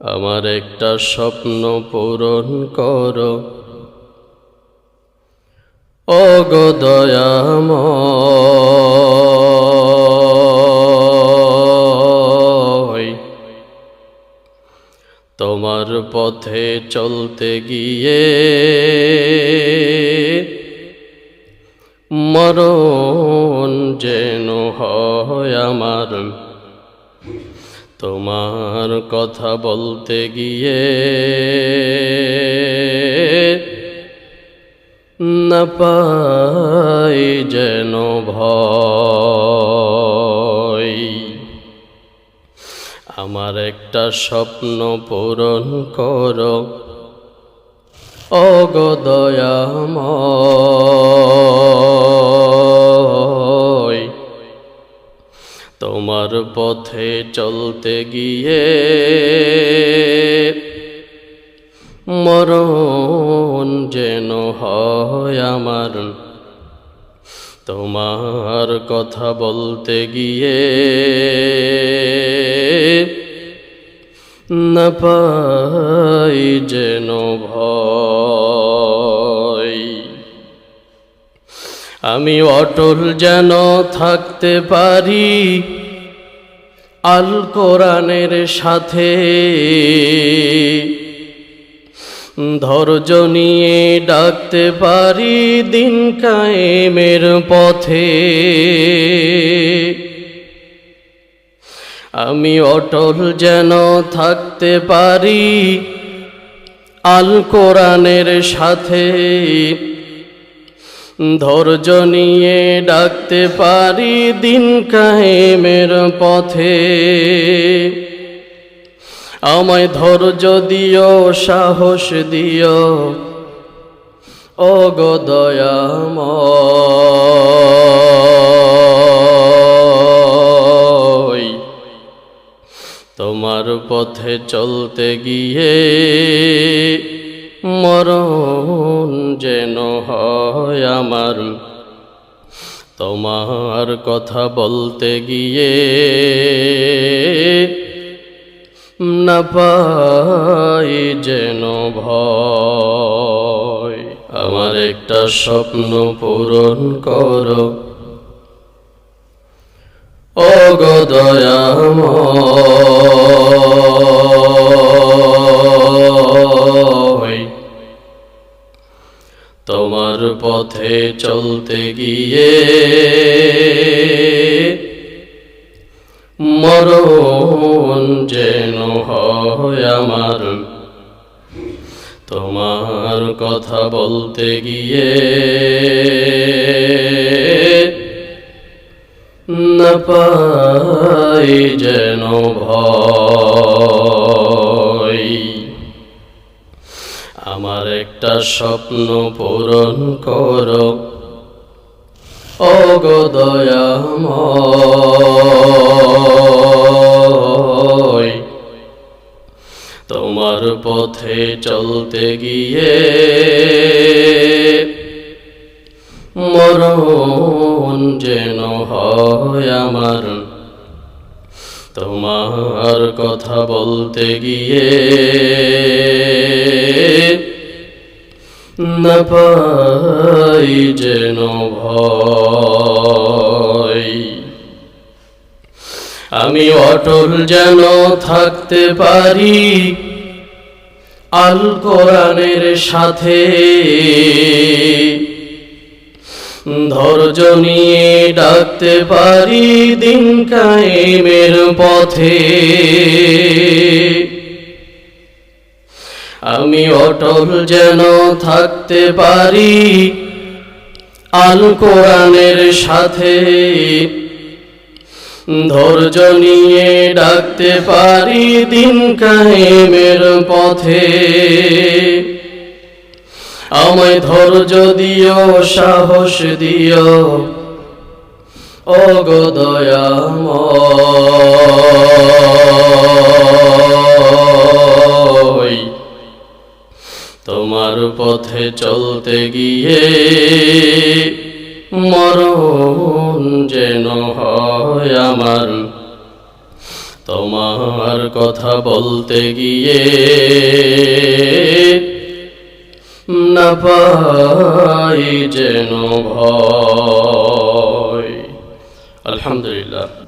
আমার একটা স্বপ্ন পূরণ করো। অগদয়াম তোমার পথে চলতে গিয়ে মরণ যেন হয় আমার। তোমার কথা বলতে গিয়ে না পাই যেন ভয়। আমার একটা স্বপ্ন পূরণ করো অগদয়াময় তোমার পথে চলতে গিয়ে মরণ যেন হয় আমার। তোমার কথা বলতে গিয়ে না পাই যেন ভয়। আমি অটল যেন থাকতে পারি আল কোরআনের সাথে ধৈর্য নিয়ে ডাকতে পারি দিন কায়েমের পথে। আমি অটল যেন থাকতে পারি আল কোরআনের সাথে। ধৈর্য নিয়ে ডাকতে পারি দিন কায়েমের পথে। আমায় ধৈর্য দিও, সাহস দিও গো তোমার পথে চলতে গিয়ে মরণ যেন হয় আমার। তোমার কথা বলতে গিয়ে না পাই যেন ভয়। আমার একটা স্বপ্ন পূরণ করো। ও পথে চলতে গিয়ে মরণ যেন হয় আমার। তোমার কথা বলতে গিয়ে না পাই যেন ভয় আমার একটা স্বপ্ন পূরণ করো। অগদয়াময় তোমার পথে চলতে গিয়ে মরণ যেন হয় আমার। তোমার কথা বলতে গিয়ে না যেন আমি অটল যেন থাকতে পারি আল কোরআনের সাথে। ধৈর্য নিয়ে ডাকতে পারি দিন কায়েমের পথে। আমি অটল যেন থাকতে পারি। আল কোরআনের সাথে ধৈর্য নিয়ে ডাকতে পারি দিন কায়েমের পথে। আমায় ধৈর্য দিও, সাহস দিও ও পথে চলতে গিয়ে মরণ যেন হয় আমার। তোমার কথা বলতে গিয়ে না পাই যেন ভয়। আলহামদুলিল্লাহ।